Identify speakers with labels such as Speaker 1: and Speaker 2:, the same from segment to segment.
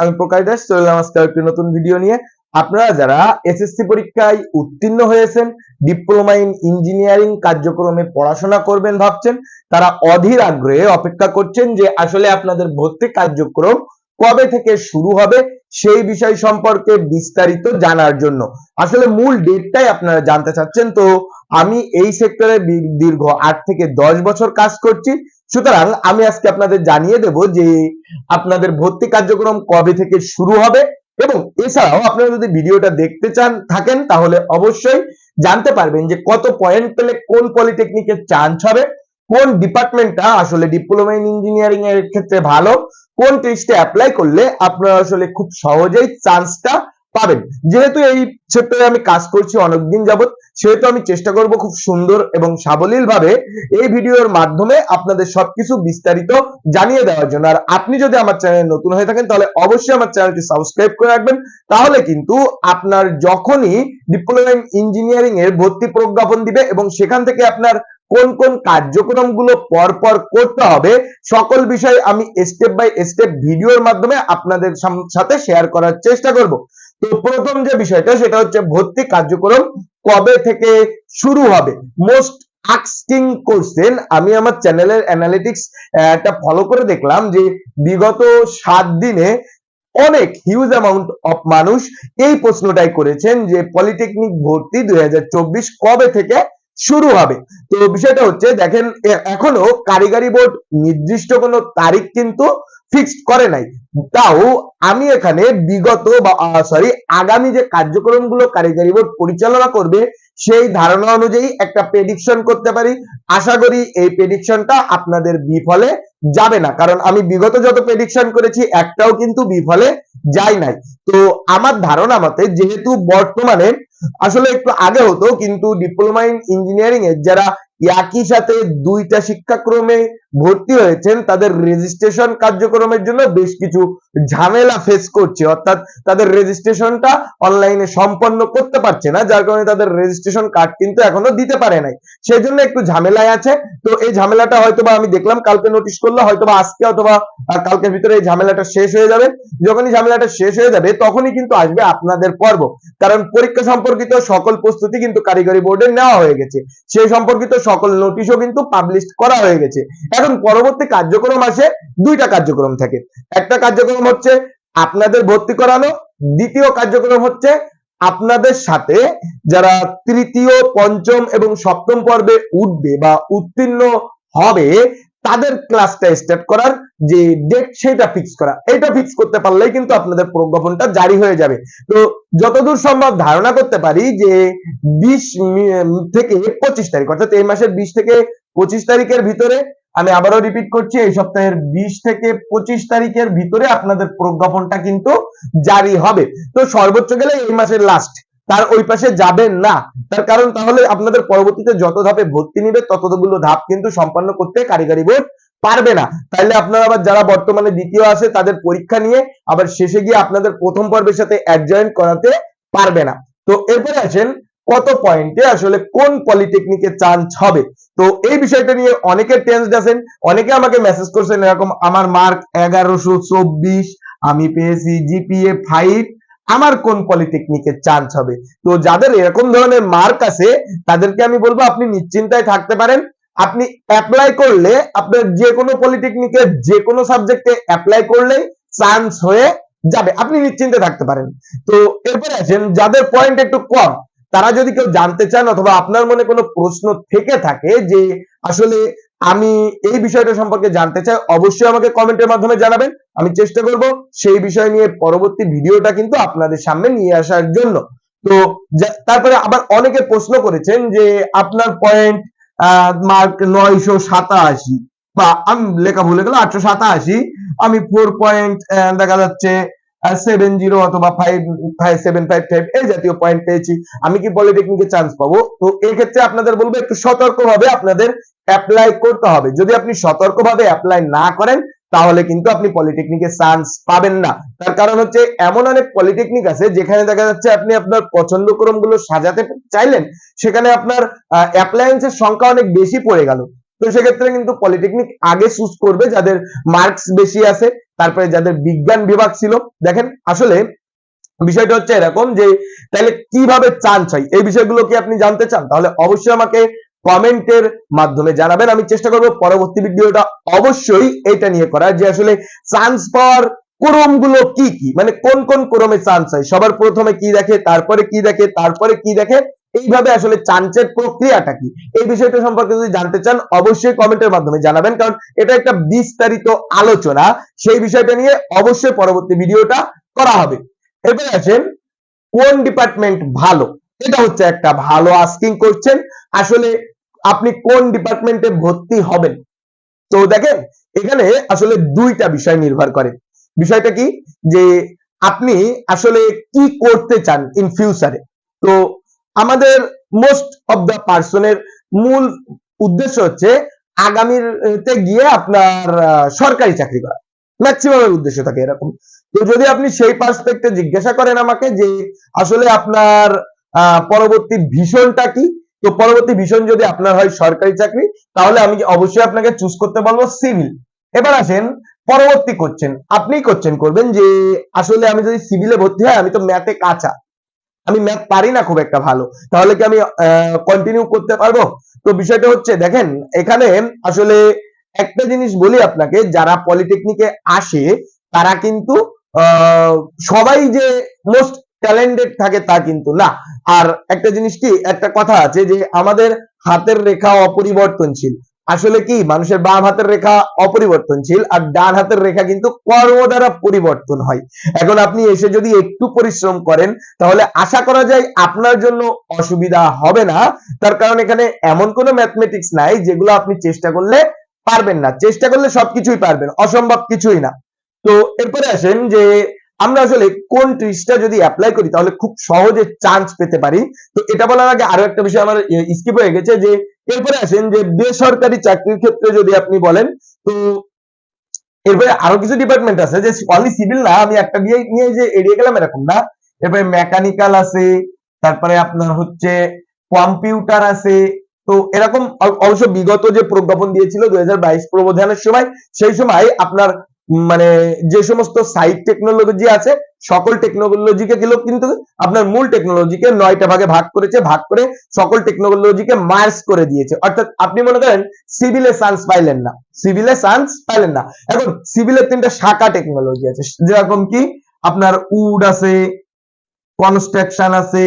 Speaker 1: আমি প্রকাশ চলে এলাম আজকে একটি নতুন ভিডিও নিয়ে। আপনারা যারা এসএসসি পরীক্ষায় উত্তীর্ণ হয়েছেন ডিপ্লোমা ইন ইঞ্জিনিয়ারিং কার্যক্রমে পড়াশোনা করবেন ভাবছেন, তারা অধীর আগ্রহে অপেক্ষা করছেন যে আসলে আপনাদের ভর্তি কার্যক্রম কবে থেকে শুরু হবে সেই বিষয় সম্পর্কে বিস্তারিত জানার জন্য। আসলে মূল ডেটটাই আপনারা জানতে চাচ্ছেন, তো আমি এই সেক্টরে দীর্ঘ আট থেকে দশ বছর কাজ করছি। সুতরাং আমি আজকে আপনাদের জানিয়ে দেব যে আপনাদের ভর্তি কার্যক্রম কবে থেকে শুরু হবে এবং এছাড়াও আপনারা যদি ভিডিওটা দেখতে চান, থাকেন, তাহলে অবশ্যই জানতে পারবেন যে কত পয়েন্ট পেলে কোন পলিটেকনিকের চান্স হবে, কোন ডিপার্টমেন্টটা আসলে ডিপ্লোমা ইন ইঞ্জিনিয়ারিং এর ক্ষেত্রে ভালো, কোন টেস্টে অ্যাপ্লাই করলে আপনারা আসলে খুব সহজেই চান্সটা পাবেন। যেহেতু এই সেক্টরে আমি কাজ করছি অনেকদিন যাবত সেহেতু আমি চেষ্টা করব খুব সুন্দর এবং সাবলীল ভাবে এই ভিডিওর মাধ্যমে আপনাদের সবকিছু বিস্তারিত জানিয়ে দেওয়ার জন্য। আর আপনি যদি আমার চ্যানেল নতুন হয়ে থাকেন, তাহলে অবশ্যই আমার চ্যানেলটি সাবস্ক্রাইব করে রাখবেন। তাহলে কিন্তু আপনার যখনই ডিপ্লোমা ইঞ্জিনিয়ারিং এর ভর্তি প্রজ্ঞাপন দিবে এবং সেখান থেকে আপনার কোন কোন কার্যক্রমগুলো পরপর করতে হবে, সকল বিষয় আমি স্টেপ বাই স্টেপ ভিডিওর মাধ্যমে আপনাদের সাথে শেয়ার করার চেষ্টা করব। তো প্রথম যে বিষয়টা সেটা হচ্ছে ভর্তি কার্যক্রম কবে থেকে শুরু হবে? মোস্ট আস্কিং কোশ্চেন আমি আমার চ্যানেলের অ্যানালিটিক্স একটা ফলো করে দেখলাম যে বিগত সাত দিনে অনেক হিউজ অ্যামাউন্ট অফ মানুষ এই প্রশ্নটাই করেছেন যে পলিটেকনিক ভর্তি দুই হাজার চব্বিশ কবে থেকে শুরু হবে? তো বিষয়টা হচ্ছে, দেখেন এখনও কারিগরি বোর্ড নির্দিষ্ট কোনো তারিখ কিন্তু ফিক্সড করে নাই। তাও আমি এখানে বিগত বা সরি আগামী যে কার্যক্রমগুলো কারিগরি বোর্ড পরিচালনা করবে, সেই ধারণা অনুযায়ী একটা প্রেডিকশন করতে পারি। আশা করি এই প্রেডিকশনটা আপনাদের বিফলে যাবে না। কারণ আমি বিগত যত প্রেডিকশন করেছি, একটাও কিন্তু বিফলে যায় নাই। তো আমার ধারণা মতে, যেহেতু বর্তমানে, আসলে একটু আগে হতো, কিন্তু ডিপ্লোমা ইন ইঞ্জিনিয়ারিং এর যারা একই সাথে দুইটা শিক্ষাক্রমে ভর্তি হয়েছেন, তাদের রেজিস্ট্রেশন কার্যক্রমের জন্য বেশ কিছু ঝামেলা ফেস করছে। অর্থাৎ তাদের রেজিস্ট্রেশনটা অনলাইনে সম্পন্ন করতে পারছে না, যার কারণে তাদের রেজিস্ট্রেশন কার্ড কিন্তু এখনও দিতে পারে নাই। সেই জন্য একটু ঝামেলায় আছে। তো এই ঝামেলাটা হয়তোবা আমি দেখলাম, কালকে নোটিশ করলে, হয়তোবা আজকে অথবা কালকের ভিতরে এই ঝামেলাটা শেষ হয়ে যাবে। যখনই ঝামেলাটা শেষ হয়ে যাবে, তখনই কিন্তু আসবে আপনাদের পর্ব। কারণ পরীক্ষা সম্পর্কিত সকল প্রস্তুতি কিন্তু কারিগরি বোর্ডে নেওয়া হয়ে গেছে। সেই সম্পর্কিত সকল নোটিশও কিন্তু পাবলিশ করা হয়ে গেছে। এখন পরবর্তী কার্যক্রম আসে দুইটা কার্যক্রম থাকে। একটা কার্যক্রম হচ্ছে আপনাদের ভর্তি করানো, দ্বিতীয় কার্যক্রম হচ্ছে আপনাদের সাথে যারা তৃতীয়, পঞ্চম এবং সপ্তম পর্বে উঠবে বা উত্তীর্ণ হবে, তাদের ক্লাসটা স্টার্ট করার যে ডেট সেটা ফিক্স করা। এটা ফিক্স করতে পারলেই কিন্তু আপনাদের প্রজ্ঞাপনটা জারি হয়ে যাবে। তো যতদূর সম্ভব ধারণা করতে পারি যে বিশ থেকে পঁচিশ তারিখ, অর্থাৎ এই মাসের বিশ থেকে পঁচিশ তারিখের ভিতরে আমি আবারও রিপিট করছি, এই সপ্তাহের বিশ থেকে পঁচিশ তারিখের ভিতরে আপনাদের প্রজ্ঞাপনটা কিন্তু জারি হবে। তো সর্বোচ্চ গেলে এই মাসের লাস্ট তার ওই পাশে যাবেন না। তার কারণ তাহলে আপনাদের পরবর্তীতে যত ধাপে ভর্তি নিবে, ততগুলো ধাপ কিন্তু সম্পন্ন করতে কারিগরি বোর্ড পারবে না। তাইলে আপনারা আবার যারা বর্তমানে দ্বিতীয় আছে, তাদের পরীক্ষা নিয়ে আবার শেষে গিয়ে আপনাদের প্রথম পর্বের সাথে অ্যাডজয়েন্ট করাতে পারবে না। তো এরপরে আছেন কত পয়েন্টে আসলে কোন পলিটেকনিকে চান্স হবে? তো এই বিষয়টা নিয়ে অনেকে টেন্সড আছেন, অনেকে আমাকে মেসেজ করছেন এরকম, আমার মার্ক এগারোশো চব্বিশ, আমি পেয়েছি জিপিএ ফাইভ আমার কোন পলিটেকনিকের চান্স হবে? তো যাদের এরকম ধরনের মার্ক আছে, তাদেরকে আমি বলব আপনি নিশ্চিন্তায় থাকতে পারেন। আপনি অ্যাপ্লাই করলে, আপনার যে কোনো পলিটেকনিকের যে কোনো সাবজেক্টে অ্যাপ্লাই করলে চান্স হয়ে যাবে। আপনি নিশ্চিন্তে থাকতে পারেন। তো এরপরে আছেন যাদের পয়েন্ট একটু কম তারা যদি কেউ জানতে চান অথবা আপনার মনে কোনো প্রশ্ন থেকে থাকে যে আসলে আমি এই বিষয়টা সম্পর্কে জানতে চাই, অবশ্যই আমাকে কমেন্টের মাধ্যমে জানাবেন। আমি চেষ্টা করব সেই বিষয় নিয়ে পরবর্তী ভিডিওটা কিন্তু আপনাদের সামনে নিয়ে আসার জন্য। তো তারপরে আবার অনেকে প্রশ্ন করেছেন যে আপনার পয়েন্ট মার্ক নয়শো সাতাশি বা আমি, লেখা ভুলে গেল, আটশো সাতাশি। আমি ফোর পয়েন্ট দেখা যাচ্ছে সেভেন জিরো অথবা ফাইভ সেভেন ফাইভ ফাইভ এই জাতীয় পয়েন্ট পেয়েছি। আমি কি পলিটেকনিকে চান্স পাবো? তো এক্ষেত্রে আপনাদের বলব, একটু সতর্কভাবে আপনাদের অ্যাপ্লাই করতে হবে। যদি আপনি সতর্কভাবে অ্যাপ্লাই না করেন, তাহলে কিন্তু আপনি পলিটেকনিকে চান্স পাবেন না। তার কারণ হচ্ছে, এমন অনেক পলিটেকনিক আছে, যেখানে দেখা যাচ্ছে আপনি আপনার পছন্দ ক্রমগুলো সাজাতে চাইলেন, সেখানে আপনার অ্যাপ্লায়েন্সের সংখ্যা অনেক বেশি পড়ে গেল। তো সেক্ষেত্রে কিন্তু পলিটেকনিক আগে চুজ করবে যাদের মার্কস বেশি আছে, তারপরে যাদের বিজ্ঞান বিভাগ ছিল। দেখেন, আসলে বিষয়টা হচ্ছে এরকম যে, তাহলে কীভাবে চান্স হয়? এই বিষয়গুলো কি আপনি জানতে চান? তাহলে অবশ্যই আমাকে কমেন্টের মাধ্যমে জানাবেন। আমি চেষ্টা করব পরবর্তী ভিডিওটা অবশ্যই এটা নিয়ে করার যে, আসলে চান্স পাওয়ার ক্রমগুলো কি কি? মানে কোন কোন ক্রমে চান্স হয়? সবার প্রথমে কি দেখে, তারপরে কি দেখে, তারপরে কি দেখে এইভাবে আসলে চান্সের প্রক্রিয়াটা কি? এই বিষয়টা সম্পর্কে যদি জানতে চান, অবশ্যই কমেন্টের মাধ্যমে জানাবেন, কারণ এটা একটা বিস্তারিত আলোচনা। সেই বিষয়টা নিয়ে অবশ্যই পরবর্তী ভিডিওটা করা হবে। এরপরে আছেন কোন ডিপার্টমেন্ট ভালো? এটা হচ্ছে একটা ভালো আস্কিং করছেন আসলে আপনি কোন ডিপার্টমেন্টে ভর্তি হবেন? তো দেখেন, এখানে আসলে দুইটা বিষয় নির্ভর করে। বিষয়টা কি? যে আপনি আসলে কি করতে চান ইন ফিউচারে তো আমাদের মোস্ট অফ দা পার্সনের মূল উদ্দেশ্য হচ্ছে আগামীর তে গিয়ে আপনার সরকারি চাকরি করা। ম্যাক্সিমামের উদ্দেশ্য থাকে এরকম। তো যদি আপনি সেই পার্সপেক্টে জিজ্ঞাসা করেন আমাকে যে আসলে আপনার পরবর্তী ভীষণটা কি, তো পরবর্তী ভীষণ যদি আপনার হয় সরকারি চাকরি, তাহলে আমি অবশ্যই আপনাকে চুজ করতে বলব সিভিল এবার আসেন, পরবর্তী করছেন আপনি করছেন করবেন যে আসলে আমি যদি সিভিলে ভর্তি হয় আমি তো ম্যাথে কাঁচা। আমি ম্যাথ পারি না খুব একটা ভালো। তাহলে কি আমি কন্টিনিউ করতে পারব? তো বিষয়টা হচ্ছে, দেখেন, এখানে আসলে একটা জিনিস বলি আপনাকে, যারা পলিটেকনিকে আসে, তারা কিন্তু সবাই যে মোস্ট ট্যালেন্টেড থাকে তা কিন্তু না। আর একটা জিনিস কি, একটা কথা আছে যে আমাদের হাতের রেখা অপরিবর্তনশীল। আসলে কি? মানুষের বাম হাতের রেখা অপরিবর্তনশীল আর ডান হাতের রেখা কিন্তু কর্ম দ্বারা পরিবর্তন হয়। এখন আপনি এসে যদি একটু পরিশ্রম করেন, তাহলে আশা করা যায় আপনার জন্য অসুবিধা হবে না। তার কারণ এখানে এমন কোনো ম্যাথমেটিক্স নাই যেগুলো আপনি চেষ্টা করলে পারবেন না। চেষ্টা করলে সবকিছুই পারবেন, অসম্ভব কিছুই না। তো এরপরে আসেন যে, আমরা আসলে কোন ট্রিক্সটা যদি অ্যাপ্লাই করি, তাহলে খুব সহজে চান্স পেতে পারি। তো এটা বলার আগে আরও একটা বিষয় আমার স্কিপ হয়ে গেছে যে এরপরে আসেন যে বেসরকারি চাকরির ক্ষেত্রে যদি আপনি বলেন, তো এরপরে আরও কিছু ডিপার্টমেন্ট আছে যে অনলি সিভিল না, আমি একটা দিয়ে নিয়ে যে এড়িয়ে গেলাম এরকম না। এরপরে মেকানিক্যাল আছে, তারপরে আপনার হচ্ছে কম্পিউটার আছে, তো এরকম অবশ্য বিগত যে প্রজ্ঞাপন দিয়েছিল দুই প্রবোধনের সময়, সেই সময় আপনার মানে যে সমস্ত সাইট টেকনোলজি আছে সকল টেকনোলজিকে গুলো কিন্তু আপনার মূল টেকনোলজিকে নয়টা ভাগে ভাগ করেছে, ভাগ করে সকল টেকনোলজিকে মার্জ করে দিয়েছে। অর্থাৎ আপনি মনে করেন সিভিলে চান্স পাইলেন না। সিভিলে চান্স পাইলেন না। এখন সিভিলের তিনটা শাখা টেকনোলজি আছে। যেরকম কি আপনার উড আছে কনস্ট্রাকশন আছে,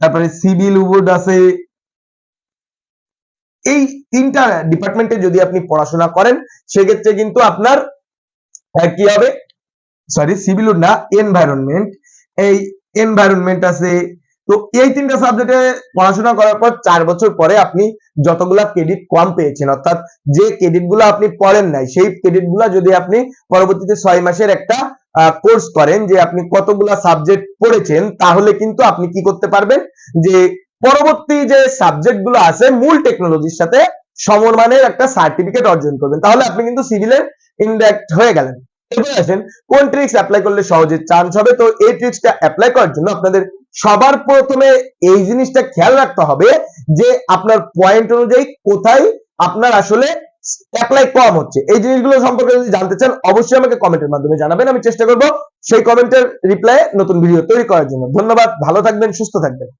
Speaker 1: তারপরে সিভিল উড আছে। এই তিনটা ডিপার্টমেন্টে যদি আপনি পড়াশোনা করেন, সেক্ষেত্রে কিন্তু আপনার কি হবে? সরি সিভিল না এনভায়রনমেন্ট এই এনভায়রনমেন্ট আছে। তো এই তিনটা সাবজেক্টে পড়াশোনা করার পর চার বছর পরে আপনি যতগুলা ক্রেডিট কম পেয়েছেন, অর্থাৎ যে ক্রেডিটগুলো আপনি পড়েন নাই, সেই ক্রেডিটগুলা যদি আপনি পরবর্তীতে ছয় মাসের একটা কোর্স করেন যে আপনি কতগুলা সাবজেক্ট পড়েছেন, তাহলে কিন্তু আপনি কি করতে পারবেন? যে পরবর্তী যে সাবজেক্টগুলো আছে মূল টেকনোলজির সাথে সমমানের একটা সার্টিফিকেট অর্জন করবেন। তাহলে আপনি কিন্তু সিভিলের ইনডাক্ট হয়ে গেলেন। এবার আসেন, কোন ট্রিক্স অ্যাপ্লাই করলে সহজে চান্স হবে? তো এই ট্রিক্সটা অ্যাপ্লাই করার জন্য আপনাদের সবার প্রথমে এই জিনিসটা খেয়াল রাখতে হবে যে আপনার পয়েন্ট অনুযায়ী কোথায় আপনার আসলে অ্যাপ্লাই কম হচ্ছে। এই জিনিসগুলো সম্পর্কে যদি জানতে চান, অবশ্যই আমাকে কমেন্টের মাধ্যমে জানাবেন, আমি চেষ্টা করব সেই কমেন্টের রিপ্লাই নতুন ভিডিও তৈরি করার জন্য। ধন্যবাদ, ভালো থাকবেন, সুস্থ থাকবেন।